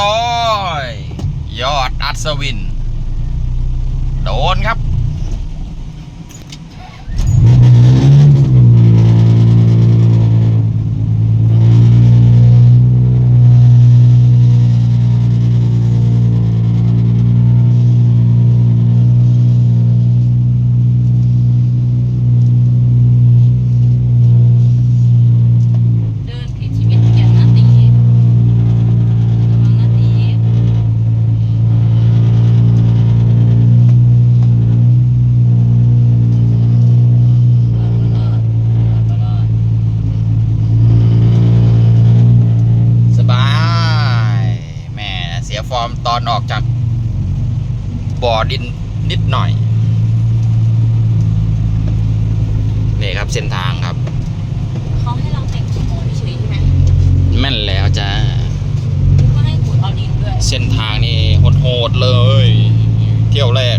ร้อย ยอดอัศวิน โดนครับ ฟอร์มตอนออกจากบ่อดินนิดหน่อย นี่ครับเส้นทางครับเขาให้เราแต่งขโมยเฉยๆใช่ไหมแม่นแล้วจ้าก็ให้ขุดเอาดินด้วยเส้นทางนี่โหดๆเลย เที่ยวแรก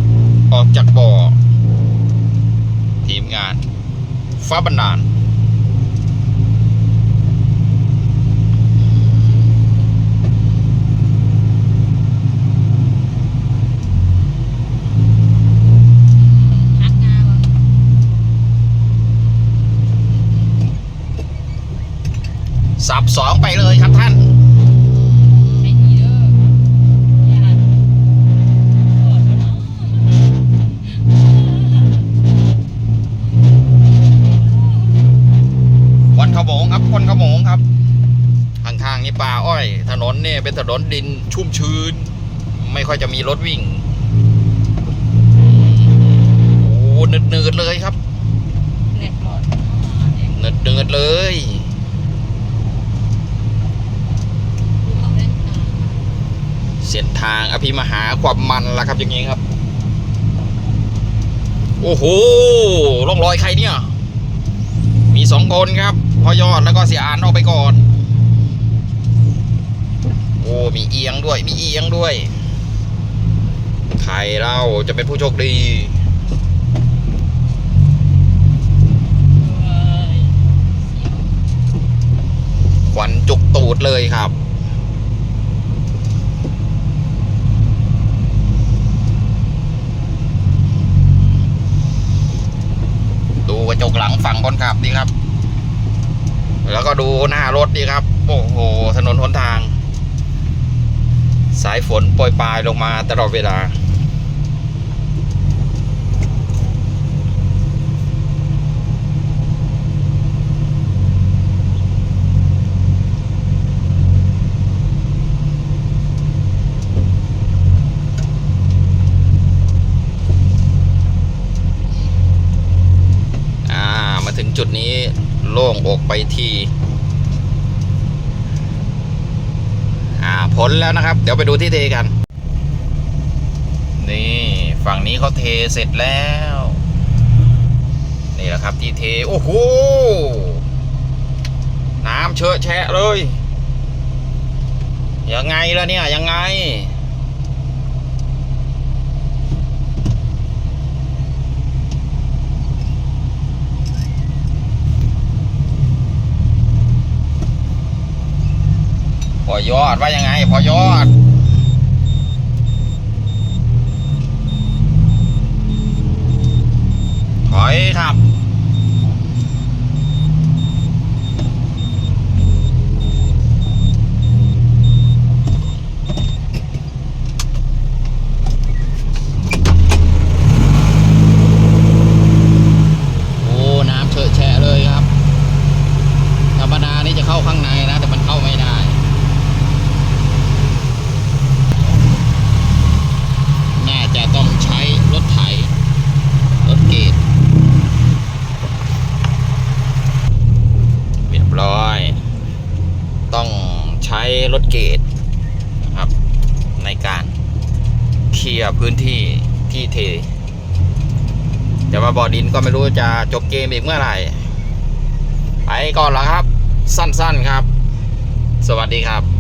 ออกจากบ่อ ทีมงานฟ้าบันดาล ฮักงาวะ สับสองไปเลยครับท่าน ไม่ดีเด้ออย่าโกรธเขาเนาะ วันขโมง ครับคนขโมงครับข้างๆนี่ป่าอ้อย ถนนเนี่ยเป็นถนนดินชุ่มชื้น ไม่ค่อยจะมีรถวิ่งโอ้เนืดๆเลยครับเน็ตหมดเนืดๆเลยเขาเล่นตามเส้นทางอภิมหาความมันละครับอย่างนี้ครับ โอ้โหร่องรอยใครเนี่ย มีสองคนครับ พ่อยอดแล้วก็เสียอานออกไปก่อน โอ้มีเอียงด้วย มีเอียงด้วย ใครเราจะเป็นผู้โชคดีเอ้ยเสียวขวัญจุกตูดเลยครับดูกระจกหลังฝั่งคนขับดีครับ แล้วก็ดูหน้ารถดีครับ โอ้โห ถนนหนทาง สายฝนโปรยปลายลงมาตลอดเวลา อ่า มาถึงจุดนี้โล่งอก ไปทีอ่าพ้นแล้วนะครับ เดี๋ยวไปดูที่เทกัน นี่ฝั่งนี้เขาเทเสร็จแล้ว นี่แหละครับที่เท โอ้โห น้ำเชอะแชะเลย ยังไงล่ะเนี่ย ยังไง พอยอดว่ายังไงพอยอดถอยครับ โอ้ น้ำเชอะแฉะเลยครับ ธรรมดานี่จะเข้าข้างในนะ แต่มันเข้าไม่ได้ น่าจะต้องใช้รถไถ รถเกตเรียบร้อย ต้องใช้รถเกตนะครับ ในการเคลียร์พื้นที่ที่เทจะมาบ่อดินก็ไม่รู้จะจบเกมอีกเมื่อไหร่ ไปก่อนละครับ สั้นๆครับ สวัสดีครับ